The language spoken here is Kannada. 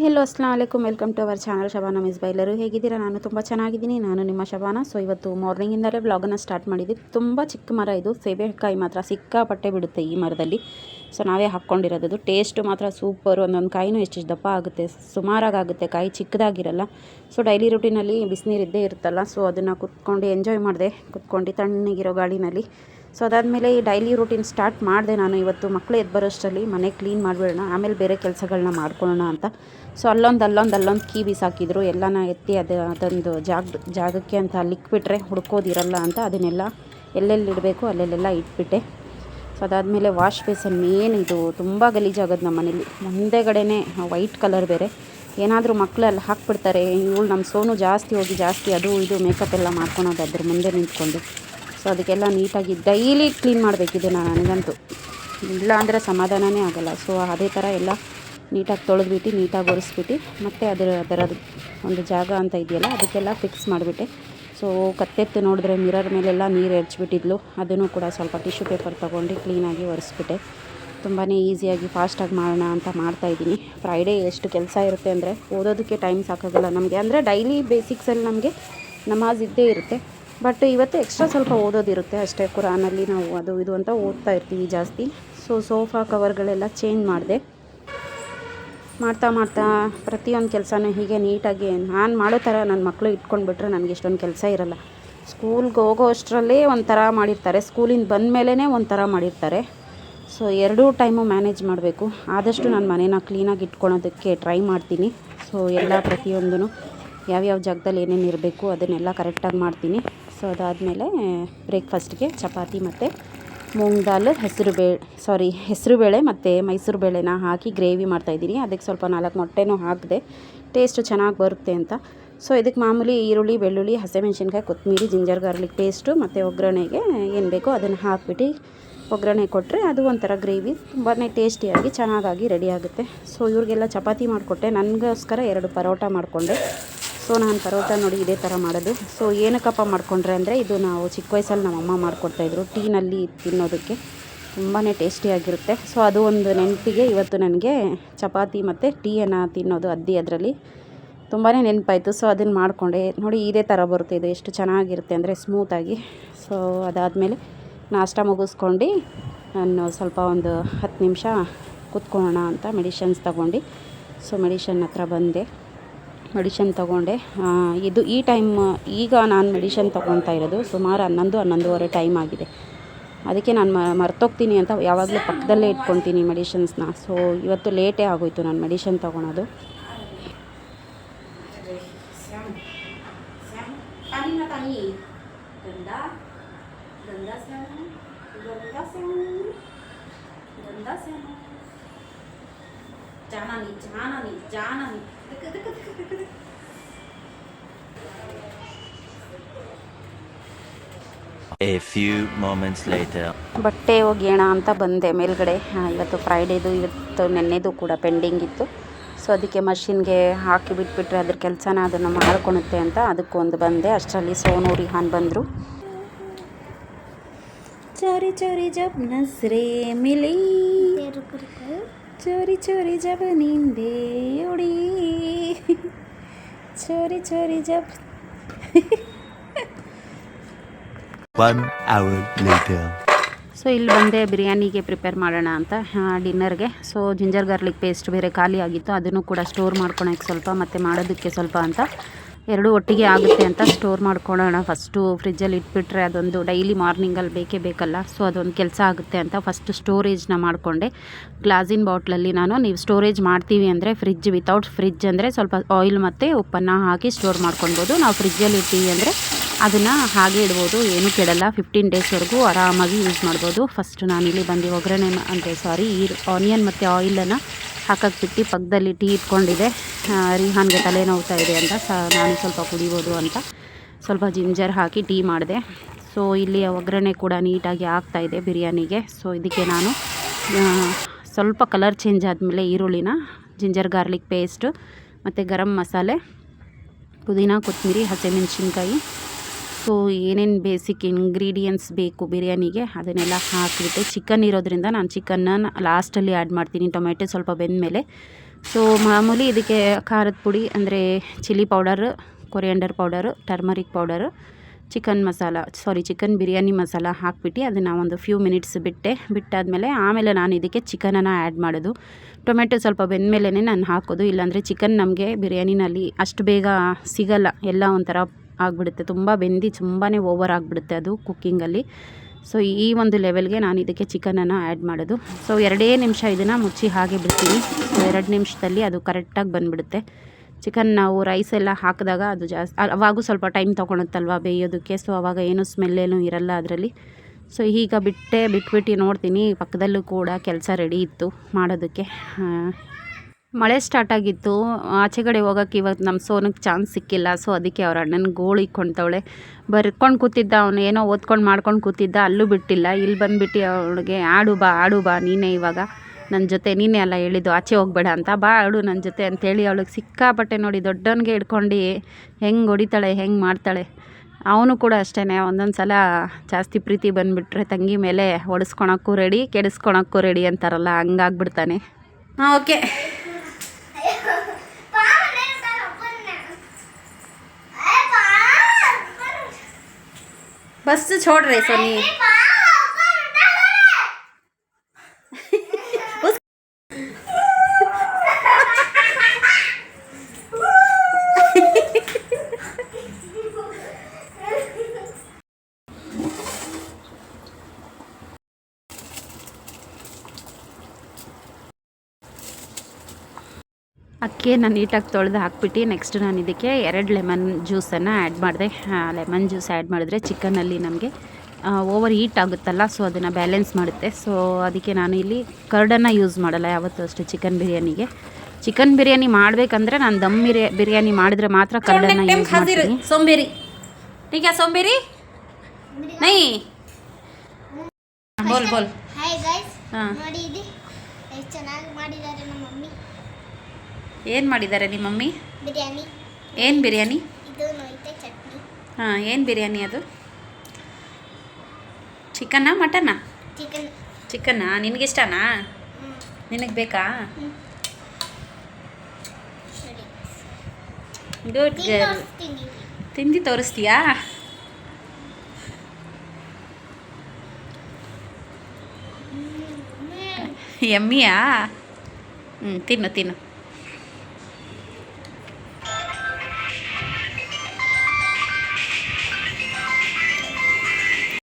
ಹಾಯ್ ಹೆಲೋ, ಅಸ್ಲಾಂ ವಲೈಕುಮ್ welcome to our channel. Shabana miss ಬೈಲರು. ಹೇಗಿದ್ದೀರಾ? ನಾನು ತುಂಬ ಚೆನ್ನಾಗಿದ್ದೀನಿ. ನಾನು ನಿಮ್ಮ ಶಬಾನ. ಸೊ ಇವತ್ತು ಮಾರ್ನಿಂಗಿಂದಲೇ ಬ್ಲಾಗನ್ನು ಸ್ಟಾರ್ಟ್ ಮಾಡಿದ್ದೀನಿ ತುಂಬ ಚಿಕ್ಕ ಮರ ಇದು. ಸೇಬೆಕಾಯಿ ಮಾತ್ರ ಸಿಕ್ಕಾಪಟ್ಟೆ ಬಿಡುತ್ತೆ ಈ ಮರದಲ್ಲಿ. ಸೊ ನಾವೇ ಹಾಕ್ಕೊಂಡಿರೋದು ಟೇಸ್ಟು ಮಾತ್ರ ಸೂಪರು ಒಂದೊಂದು ಕಾಯಿನೂ ಎಷ್ಟು ದಪ್ಪ ಆಗುತ್ತೆ. ಸುಮಾರಾಗುತ್ತೆ ಕಾಯಿ ಚಿಕ್ಕದಾಗಿರಲ್ಲ. ಸೊ ಡೈಲಿ ರುಟೀನಲ್ಲಿ ಬಿಸಿನೀರಿದ್ದೇ ಇರುತ್ತಲ್ಲ. ಸೊ ಅದನ್ನು ಕುತ್ಕೊಂಡು ಎಂಜಾಯ್ ಮಾಡಿದೆ. ಕುತ್ಕೊಂಡು ತಣ್ಣಗಿರೋ ಗಾಳಿನಲ್ಲಿ. ಸೊ ಅದಾದಮೇಲೆ ಈ ಡೈಲಿ ರೂಟೀನ್ ಸ್ಟಾರ್ಟ್ ಮಾಡಿದೆ ನಾನು. ಇವತ್ತು ಮಕ್ಕಳು ಎದ್ದು ಬರೋಷ್ಟರಲ್ಲಿ ಮನೆ ಕ್ಲೀನ್ ಮಾಡಿಬಿಡೋಣ, ಆಮೇಲೆ ಬೇರೆ ಕೆಲಸಗಳನ್ನ ಮಾಡ್ಕೊಳ್ಳೋಣ ಅಂತ. ಸೊ ಅಲ್ಲೊಂದು ಅಲ್ಲೊಂದು ಅಲ್ಲೊಂದು ಕೀ ಬೀಸಾಕಿದ್ರು. ಎಲ್ಲನ ಎತ್ತಿ ಅದು, ಅದೊಂದು ಜಾಗ, ಜಾಗಕ್ಕೆ ಅಂತ ಅಲ್ಲಿಕ್ಬಿಟ್ರೆ ಹುಡ್ಕೋದಿರಲ್ಲ ಅಂತ ಅದನ್ನೆಲ್ಲ ಎಲ್ಲೆಲ್ಲಿ ಇಡಬೇಕು ಅಲ್ಲೆಲ್ಲೆಲ್ಲ ಇಟ್ಬಿಟ್ಟೆ. ಸೊ ಅದಾದಮೇಲೆ ವಾಶ್ ಬೇಸನ್ ಮೇನ್ ಇದು. ತುಂಬ ಗಲೀಜಾಗೋದು ನಮ್ಮ ಮನೇಲಿ. ಮುಂದೆಗಡೆನೇ ವೈಟ್ ಕಲರ್ ಬೇರೆ. ಏನಾದರೂ ಮಕ್ಕಳು ಅಲ್ಲಿ ಹಾಕ್ಬಿಡ್ತಾರೆ. ಇವಳು ನಮ್ಮ ಸೋನು ಜಾಸ್ತಿ ಹೋಗಿ ಜಾಸ್ತಿ ಅದು, ಇದು ಮೇಕಪ್ ಎಲ್ಲ ಮಾಡ್ಕೊಳೋದು ಅದ್ರ ಮುಂದೆ ನಿಂತ್ಕೊಂಡು. ಸೊ ಅದಕ್ಕೆಲ್ಲ ನೀಟಾಗಿ ಡೈಲಿ ಕ್ಲೀನ್ ಮಾಡಬೇಕಿದೆ ನಾನು ನನಗಂತೂ. ಇಲ್ಲ ಅಂದರೆ ಸಮಾಧಾನವೇ ಆಗೋಲ್ಲ. ಸೊ ಅದೇ ಥರ ಎಲ್ಲ ನೀಟಾಗಿ ತೊಳೆದ್ಬಿಟ್ಟು, ನೀಟಾಗಿ ಒರೆಸ್ಬಿಟ್ಟು, ಮತ್ತು ಅದರ ಅದರದ್ದು ಒಂದು ಜಾಗ ಅಂತ ಇದೆಯಲ್ಲ, ಅದಕ್ಕೆಲ್ಲ ಫಿಕ್ಸ್ ಮಾಡಿಬಿಟ್ಟೆ. ಸೊ ಕತ್ತೆತ್ತು ನೋಡಿದ್ರೆ ಮಿರರ್ ಮೇಲೆಲ್ಲ ನೀರು ಎರಚ್ಬಿಟ್ಟಿದ್ಲು. ಅದನ್ನು ಕೂಡ ಸ್ವಲ್ಪ ಟಿಶ್ಯೂ ಪೇಪರ್ ತೊಗೊಂಡು ಕ್ಲೀನಾಗಿ ಒರೆಸ್ಬಿಟ್ಟೆ. ತುಂಬಾ ಈಸಿಯಾಗಿ ಫಾಸ್ಟಾಗಿ ಮಾಡೋಣ ಅಂತ ಮಾಡ್ತಾಯಿದ್ದೀನಿ ಫ್ರೈಡೇ ಎಷ್ಟು ಕೆಲಸ ಇರುತ್ತೆ ಅಂದರೆ ಓದೋದಕ್ಕೆ ಟೈಮ್ ಸಾಕಾಗಲ್ಲ ನಮಗೆ. ಅಂದರೆ ಡೈಲಿ ಬೇಸಿಕ್ಸಲ್ಲಿ ನಮಗೆ ನಮಾಜ್ ಇದ್ದೇ ಇರುತ್ತೆ. ಬಟ್ ಇವತ್ತು ಎಕ್ಸ್ಟ್ರಾ ಸ್ವಲ್ಪ ಓದೋದಿರುತ್ತೆ ಅಷ್ಟೇ ಕುರಾನಲ್ಲಿ ನಾವು ಅದು ಇದು ಅಂತ ಓದ್ತಾ ಇರ್ತೀವಿ ಜಾಸ್ತಿ. ಸೊ ಸೋಫಾ ಕವರ್ಗಳೆಲ್ಲ ಚೇಂಜ್ ಮಾಡಿದೆ. ಮಾಡ್ತಾ ಮಾಡ್ತಾ ಪ್ರತಿಯೊಂದು ಕೆಲಸನೂ ಹೀಗೆ ನೀಟಾಗಿ ನಾನು ಮಾಡೋ ಥರ ನನ್ನ ಮಕ್ಕಳು ಇಟ್ಕೊಂಡ್ಬಿಟ್ರೆ ನನಗೆ ಇಷ್ಟೊಂದು ಕೆಲಸ ಇರಲ್ಲ. ಸ್ಕೂಲ್ಗೆ ಹೋಗೋ ಅಷ್ಟರಲ್ಲೇ ಒಂಥರ ಮಾಡಿರ್ತಾರೆ. ಸ್ಕೂಲಿಂದ ಬಂದ ಮೇಲೇ ಒಂಥರ ಮಾಡಿರ್ತಾರೆ. ಸೊ ಎರಡೂ ಟೈಮು ಮ್ಯಾನೇಜ್ ಮಾಡಬೇಕು. ಆದಷ್ಟು ನಾನು ಮನೇನ ಕ್ಲೀನಾಗಿ ಇಟ್ಕೊಳೋದಕ್ಕೆ ಟ್ರೈ ಮಾಡ್ತೀನಿ. ಸೊ ಎಲ್ಲ ಪ್ರತಿಯೊಂದೂ ಯಾವ್ಯಾವ ಜಾಗದಲ್ಲಿ ಏನೇನು ಇರಬೇಕು ಅದನ್ನೆಲ್ಲ ಕರೆಕ್ಟಾಗಿ ಮಾಡ್ತೀನಿ. ಸೊ ಅದಾದಮೇಲೆ ಬ್ರೇಕ್ಫಾಸ್ಟ್ಗೆ ಚಪಾತಿ ಮತ್ತು ಮೂಂಗ್ ದಾಲ್, ಹೆಸರು ಬೇಳೆ ಸಾರಿ ಹೆಸರು ಬೇಳೆ ಮತ್ತು ಮೈಸೂರು ಬೇಳೆನ ಹಾಕಿ ಗ್ರೇವಿ ಮಾಡ್ತಾಯಿದ್ದೀನಿ ಅದಕ್ಕೆ ಸ್ವಲ್ಪ ನಾಲ್ಕು ಮೊಟ್ಟೆನೂ ಹಾಕಿದೆ. ಟೇಸ್ಟು ಚೆನ್ನಾಗಿ ಬರುತ್ತೆ ಅಂತ. ಸೊ ಇದಕ್ಕೆ ಮಾಮೂಲಿ ಈರುಳ್ಳಿ, ಬೆಳ್ಳುಳ್ಳಿ, ಹಸಿಮೆಣ್ಸಿನ್ಕಾಯಿ, ಕೊತ್ತಂಬರಿ, ಜಿಂಜರ್, ಗಾರ್ಲಿಕ್ ಪೇಸ್ಟು ಮತ್ತು ಒಗ್ಗರಣೆಗೆ ಏನು ಬೇಕೋ ಅದನ್ನು ಹಾಕ್ಬಿಟ್ಟು ಒಗ್ಗರಣೆ ಕೊಟ್ಟರೆ ಅದು ಒಂಥರ ಗ್ರೇವಿ. ತುಂಬಾ ಟೇಸ್ಟಿಯಾಗಿ ಚೆನ್ನಾಗಾಗಿ ರೆಡಿ ಆಗುತ್ತೆ. ಸೊ ಇವ್ರಿಗೆಲ್ಲ ಚಪಾತಿ ಮಾಡಿಕೊಟ್ಟೆ. ನನಗೋಸ್ಕರ ಎರಡು ಪರೋಟ ಮಾಡಿಕೊಂಡೆ. ಸೊ ನಾನು ಪರೋಟ ನೋಡಿ ಇದೇ ಥರ ಮಾಡೋದು. ಸೊ ಏನಕ್ಕಪ್ಪ ಮಾಡಿಕೊಂಡ್ರೆ ಅಂದರೆ ಇದು ನಾವು ಚಿಕ್ಕ ವಯಸ್ಸಲ್ಲಿ ನಮ್ಮಮ್ಮ ಮಾಡಿಕೊಡ್ತಾಯಿದ್ರು ಟೀನಲ್ಲಿ ತಿನ್ನೋದಕ್ಕೆ ತುಂಬಾ ಟೇಸ್ಟಿಯಾಗಿರುತ್ತೆ ಸೊ ಅದು ಒಂದು ನೆನಪಿಗೆ ಇವತ್ತು ನನಗೆ ಚಪಾತಿ ಮತ್ತು ಟೀಯನ್ನು ತಿನ್ನೋದು ಅದ್ದಿ ಅದರಲ್ಲಿ ತುಂಬಾ ನೆನಪಾಯಿತು. ಸೊ ಅದನ್ನು ಮಾಡಿಕೊಂಡೆ. ನೋಡಿ ಇದೇ ಥರ ಬರುತ್ತೆ ಇದು. ಎಷ್ಟು ಚೆನ್ನಾಗಿರುತ್ತೆ ಅಂದರೆ ಸ್ಮೂತಾಗಿ ಸೊ ಅದಾದಮೇಲೆ ನಾಷ್ಟ ಮುಗಿಸ್ಕೊಂಡು ನಾನು ಸ್ವಲ್ಪ ಒಂದು ಹತ್ತು ನಿಮಿಷ ಕೂತ್ಕೊಳ್ಳೋಣ ಅಂತ ಮೆಡಿಷನ್ಸ್ ತಗೊಂಡು. ಸೊ ಮೆಡಿಷನ್ ಹತ್ರ ಬಂದೆ. ಮೆಡಿಷನ್ ತೊಗೊಂಡೆ. ಇದು ಈ ಟೈಮ್, ಈಗ ನಾನು ಮೆಡಿಷನ್ ತೊಗೊತಾ ಇರೋದು ಸುಮಾರು ಹನ್ನೊಂದು, ಹನ್ನೊಂದುವರೆ ಟೈಮ್ ಆಗಿದೆ. ಅದಕ್ಕೆ ನಾನು ಮರ್ತೋಗ್ತೀನಿ ಅಂತ ಯಾವಾಗಲೂ ಪಕ್ಕದಲ್ಲೇ ಇಟ್ಕೊತೀನಿ ಮೆಡಿಷನ್ಸ್ನ. ಸೊ ಇವತ್ತು ಲೇಟೇ ಆಗೋಯ್ತು ನಾನು ಮೆಡಿಷನ್ ತೊಗೊಳೋದು. ಜಾನನಿ ಜಾನನಿ ಜಾನನಿ A few moments later. ಬಟ್ಟೆ ಒಗೆಯೋಣ ಅಂತ ಬಂದೆ ಮೇಲ್ಗಡೆ. ಇವತ್ತು ಫ್ರೈಡೇದು ಇವತ್ತು ನೆನ್ನೆದು ಕೂಡ ಪೆಂಡಿಂಗ್ ಇತ್ತು. ಸೊ ಅದಕ್ಕೆ ಮಷಿನ್ಗೆ ಹಾಕಿ ಬಿಟ್ಬಿಟ್ರೆ ಅದ್ರ ಕೆಲಸನ ಅದನ್ನು ಮಾಡ್ಕೊಳುತ್ತೆ ಅಂತ ಅದಕ್ಕೊಂದು ಬಂದೆ. ಅಷ್ಟರಲ್ಲಿ ಸೋನು ರಿಹಾನ್ ಬಂದರು. ಚೋರಿ ಚೋರಿ ಜಬ್ ನಸ್ರೇ ಮಿಲಿ. ಚೋರಿ ಚೋರಿ ಜಬ್ ನಿಂದೆ ಉಡಿ. ಚೋರಿ ಚೋರಿ ಜಬ್. One hour later. ಸೊ ಇಲ್ಲಿ ಬಂದೆ ಬಿರಿಯಾನಿಗೆ ಪ್ರಿಪೇರ್ ಮಾಡೋಣ ಅಂತ ಡಿನ್ನರ್ಗೆ ಸೊ ಜಿಂಜರ್ ಗಾರ್ಲಿಕ್ ಪೇಸ್ಟ್ ಬೇರೆ ಖಾಲಿ ಆಗಿತ್ತು ಅದನ್ನು ಕೂಡ ಸ್ಟೋರ್ ಮಾಡ್ಕೊಳಕ್ಕೆ ಸ್ವಲ್ಪ ಮತ್ತು ಮಾಡೋದಕ್ಕೆ ಸ್ವಲ್ಪ ಅಂತ. ಎರಡೂ ಒಟ್ಟಿಗೆ ಆಗುತ್ತೆ ಅಂತ ಸ್ಟೋರ್ ಮಾಡ್ಕೊಳ್ಳೋಣ. ಫಸ್ಟು ಫ್ರಿಜ್ಜಲ್ಲಿ ಇಟ್ಬಿಟ್ರೆ ಅದೊಂದು ಡೈಲಿ ಮಾರ್ನಿಂಗಲ್ಲಿ ಬೇಕೇ ಬೇಕಲ್ಲ. ಸೊ ಅದೊಂದು ಕೆಲಸ ಆಗುತ್ತೆ ಅಂತ ಫಸ್ಟ್ ಸ್ಟೋರೇಜ್ನ ಮಾಡಿಕೊಂಡೆ. ಗ್ಲಾಸಿನ ಬಾಟ್ಲಲ್ಲಿ ನಾನು, ನೀವು ಸ್ಟೋರೇಜ್ ಮಾಡ್ತೀವಿ ಅಂದರೆ ಫ್ರಿಜ್ ವಿತೌಟ್ ಫ್ರಿಜ್ ಅಂದರೆ ಸ್ವಲ್ಪ ಆಯಿಲ್ ಮತ್ತು ಉಪ್ಪನ್ನು ಹಾಕಿ ಸ್ಟೋರ್ ಮಾಡ್ಕೊಳ್ಬೋದು. ನಾವು ಫ್ರಿಜ್ಜಲ್ಲಿ ಇರ್ತೀವಿ ಅಂದರೆ ಅದನ್ನು ಹಾಗೆ ಇಡ್ಬೋದು. ಏನೂ ಕೆಡಲ್ಲ. ಫಿಫ್ಟೀನ್ ಡೇಸ್ವರೆಗೂ ಆರಾಮಾಗಿ ಯೂಸ್ ಮಾಡ್ಬೋದು. ಫಸ್ಟ್ ನಾನಿಲ್ಲಿ ಬಂದು ಒಗ್ಗರಣೆ ಅಂದರೆ ಸಾರಿ ಈ ಆನಿಯನ್ ಮತ್ತು ಆಯಿಲನ್ನು ಹಾಕಕ್ಕೆ ಬಿಟ್ಟು ಪಕ್ಕದಲ್ಲಿ ಟೀ ಇಟ್ಕೊಂಡಿದೆ ರಿಹಾನ್ಗೆ ತಲೆ ನೋವ್ತಾ ಇದೆ ಅಂತ ಸ, ನಾನು ಸ್ವಲ್ಪ ಕುಡಿಬೋದು ಅಂತ. ಸ್ವಲ್ಪ ಜಿಂಜರ್ ಹಾಕಿ ಟೀ ಮಾಡಿದೆ. ಸೊ ಇಲ್ಲಿ ಒಗ್ಗರಣೆ ಕೂಡ ನೀಟಾಗಿ ಆಗ್ತಾ ಇದೆ ಬಿರಿಯಾನಿಗೆ. ಸೊ ಇದಕ್ಕೆ ನಾನು ಸ್ವಲ್ಪ ಕಲರ್ ಚೇಂಜ್ ಆದಮೇಲೆ ಈರುಳ್ಳಿನ, ಜಿಂಜರ್ ಗಾರ್ಲಿಕ್ ಪೇಸ್ಟು ಮತ್ತು ಗರಂ ಮಸಾಲೆ, ಪುದೀನ, ಕೊತ್ತಂಬರಿ, ಹಸಿಮೆಣ್ಸಿನ್ಕಾಯಿ. ಸೊ ಏನೇನು ಬೇಸಿಕ್ ಇಂಗ್ರೀಡಿಯೆಂಟ್ಸ್ ಬೇಕು ಬಿರಿಯಾನಿಗೆ, ಅದನ್ನೆಲ್ಲ ಹಾಕಿಬಿಟ್ಟು ಚಿಕನ್ ಇರೋದ್ರಿಂದ ನಾನು ಚಿಕನ್ನ ಲಾಸ್ಟಲ್ಲಿ ಆ್ಯಡ್ ಮಾಡ್ತೀನಿ. ಟೊಮೆಟೊ ಸ್ವಲ್ಪ ಬೆಂದಮೇಲೆ. ಸೊ ಮಾಮೂಲಿ ಇದಕ್ಕೆ ಖಾರದ ಪುಡಿ ಅಂದರೆ chilli powder, coriander powder, turmeric powder, chicken masala sorry chicken biryani masala ಹಾಕ್ಬಿಟ್ಟು ಅದನ್ನು ಒಂದು ಫ್ಯೂ ಮಿನಿಟ್ಸ್ ಬಿಟ್ಟೆ. ಬಿಟ್ಟಾದಮೇಲೆ ಆಮೇಲೆ ನಾನು ಇದಕ್ಕೆ ಚಿಕನನ್ನು ಆ್ಯಡ್ ಮಾಡೋದು. ಟೊಮೆಟೊ ಸ್ವಲ್ಪ ಬೆಂದಮೇಲೆ ನಾನು ಹಾಕೋದು. ಇಲ್ಲಾಂದರೆ ಚಿಕನ್ ನಮಗೆ ಬಿರಿಯಾನಿನಲ್ಲಿ ಅಷ್ಟು ಬೇಗ ಸಿಗಲ್ಲ. ಎಲ್ಲ ಒಂಥರ ಆಗಿಬಿಡುತ್ತೆ. ತುಂಬ ಬೆಂದು ತುಂಬಾ ಓವರ್ ಆಗಿಬಿಡುತ್ತೆ ಅದು ಕುಕ್ಕಿಂಗಲ್ಲಿ ಸೊ ಈ ಒಂದು ಲೆವೆಲ್ಗೆ ನಾನು ಇದಕ್ಕೆ ಚಿಕನನ್ನು ಆ್ಯಡ್ ಮಾಡೋದು. ಸೊ ಎರಡೇ ನಿಮಿಷ ಇದನ್ನು ಮುಚ್ಚಿ ಹಾಗೆ ಬಿಡ್ತೀನಿ. ಸೊ ಎರಡು ನಿಮಿಷದಲ್ಲಿ ಅದು ಕರೆಕ್ಟಾಗಿ ಬಂದುಬಿಡುತ್ತೆ. ಚಿಕನ್ ನಾವು ರೈಸ್ ಎಲ್ಲ ಹಾಕಿದಾಗ ಅದು ಜಾಸ್ತಿ ಅವಾಗೂ ಸ್ವಲ್ಪ ಟೈಮ್ ತೊಗೊಳುತ್ತಲ್ವ ಬೇಯೋದಕ್ಕೆ. ಸೊ ಅವಾಗ ಏನು ಸ್ಮೆಲ್ ಏನೂ ಇರಲ್ಲ ಅದರಲ್ಲಿ. ಸೊ ಈಗ ಬಿಟ್ಟೆ ಬಿಟ್ಬಿಟ್ಟು ನೋಡ್ತೀನಿ. ಪಕ್ಕದಲ್ಲೂ ಕೂಡ ಕೆಲಸ ರೆಡಿ ಇತ್ತು ಮಾಡೋದಕ್ಕೆ. ಮಳೆ ಸ್ಟಾರ್ಟ್ ಆಗಿತ್ತು. ಆಚೆ ಕಡೆ ಹೋಗೋಕ್ಕೆ ಇವತ್ತು ನಮ್ಮ ಸೋನಕ್ಕೆ ಚಾನ್ಸ್ ಸಿಕ್ಕಿಲ್ಲ. ಸೊ ಅದಕ್ಕೆ ಅವ್ರ ಅಣ್ಣನ ಗೋಳು ಇಕ್ಕೊಂತವಳೆ ಬರ್ಕೊಂಡು ಕೂತಿದ್ದ ಅವನು. ಏನೋ ಓದ್ಕೊಂಡು ಮಾಡ್ಕೊಂಡು ಕೂತಿದ್ದ. ಅಲ್ಲೂ ಬಿಟ್ಟಿಲ್ಲ. ಇಲ್ಲಿ ಬಂದುಬಿಟ್ಟು ಅವಳಿಗೆ, ಆಡು ಬಾ ಆಡು ಬಾ, ನೀನೇ ಇವಾಗ. ನನ್ನ ಜೊತೆ ನೀನೇ ಅಲ್ಲ ಹೇಳಿದ್ದು. ಆಚೆ ಹೋಗಬೇಡ ಅಂತ. ಬಾ, ಆಡು ನನ್ನ ಜೊತೆ ಅಂತೇಳಿ ಅವಳಿಗೆ ಸಿಕ್ಕಾಪಟ್ಟೆ ನೋಡಿ ದೊಡ್ಡವನಿಗೆ ಹಿಡ್ಕೊಂಡು, ಹೆಂಗೆ ಹೊಡಿತಾಳೆ? ಹೆಂಗೆ ಮಾಡ್ತಾಳೆ? ಅವನು ಕೂಡ ಅಷ್ಟೇ ಒಂದೊಂದು ಸಲ ಜಾಸ್ತಿ ಪ್ರೀತಿ ಬಂದುಬಿಟ್ರೆ ತಂಗಿ ಮೇಲೆ ಹೊಡೆಸ್ಕೊಳಕ್ಕೂ ರೆಡಿ ಕೆಡಿಸ್ಕೊಳಕ್ಕೂ ರೆಡಿ ಅಂತಾರಲ್ಲ, ಹಂಗಾಗ್ಬಿಡ್ತಾನೆ. ಓಕೆ. ఫస్ట్ చూడరే సోని ಅಕ್ಕಿಯನ್ನು ನೀಟಾಗಿ ತೊಳೆದು ಹಾಕ್ಬಿಟ್ಟು ನೆಕ್ಸ್ಟ್ ನಾನು ಇದಕ್ಕೆ ಎರಡು ಲೆಮನ್ ಜ್ಯೂಸನ್ನು ಆ್ಯಡ್ ಮಾಡಿದೆ. ಲೆಮನ್ ಜ್ಯೂಸ್ ಆ್ಯಡ್ ಮಾಡಿದ್ರೆ ಚಿಕನಲ್ಲಿ ನಮಗೆ ಓವರ್ ಹೀಟ್ ಆಗುತ್ತಲ್ಲ ಸೊ ಅದನ್ನು ಬ್ಯಾಲೆನ್ಸ್ ಮಾಡುತ್ತೆ. ಸೊ ಅದಕ್ಕೆ ನಾನು ಇಲ್ಲಿ ಕರ್ಡನ್ನು ಯೂಸ್ ಮಾಡಲ್ಲ ಯಾವತ್ತೂ ಅಷ್ಟೇ ಚಿಕನ್ ಬಿರಿಯಾನಿಗೆ. ಚಿಕನ್ ಬಿರಿಯಾನಿ ಮಾಡಬೇಕಂದ್ರೆ ನಾನು ದಮ್ ಬಿರಿಯ ಬಿರಿಯಾನಿ ಮಾಡಿದ್ರೆ ಮಾತ್ರ ಕರ್ಡನ್ನು ಯೂಸ್ ಮಾಡ್ತೀನಿ. ಸೋಂಬೇರಿ. ಠೀಕ ಸೋಂಬೇರಿ. ನೈ. ಬೋಲ್ ಬೋಲ್. ಹಾಂ. ನೋಡಿ ಚೆನ್ನಾಗಿ ಮಾಡಿದ್ದಾರೆ ನಮ್ಮ ಮಮ್ಮಿ. ಏನು ಮಾಡಿದ್ದಾರೆ ನಿಮ್ಮ ಮಮ್ಮಿ? ಬಿರಿಯಾನಿ. ಏನು ಬಿರಿಯಾನಿ? ಹಾಂ ಏನು ಬಿರಿಯಾನಿ ಅದು? ಚಿಕನ್ನಾ ಮಟನಾ? ಚಿಕನ್. ಚಿಕನ್ನಾ ನಿನಗಿಷ್ಟನಾ ನಿನಗೆ ಬೇಕಾ? ಗುಡ್ ಗರ್ಲ್ ತಿಂತೀನಿ ತಿಂದು ತೋರಿಸ್ತೀಯಾ? ಎಮ್ಮಿಯಾ ಹ್ಞೂ ತಿನ್ನು ತಿನ್ನು.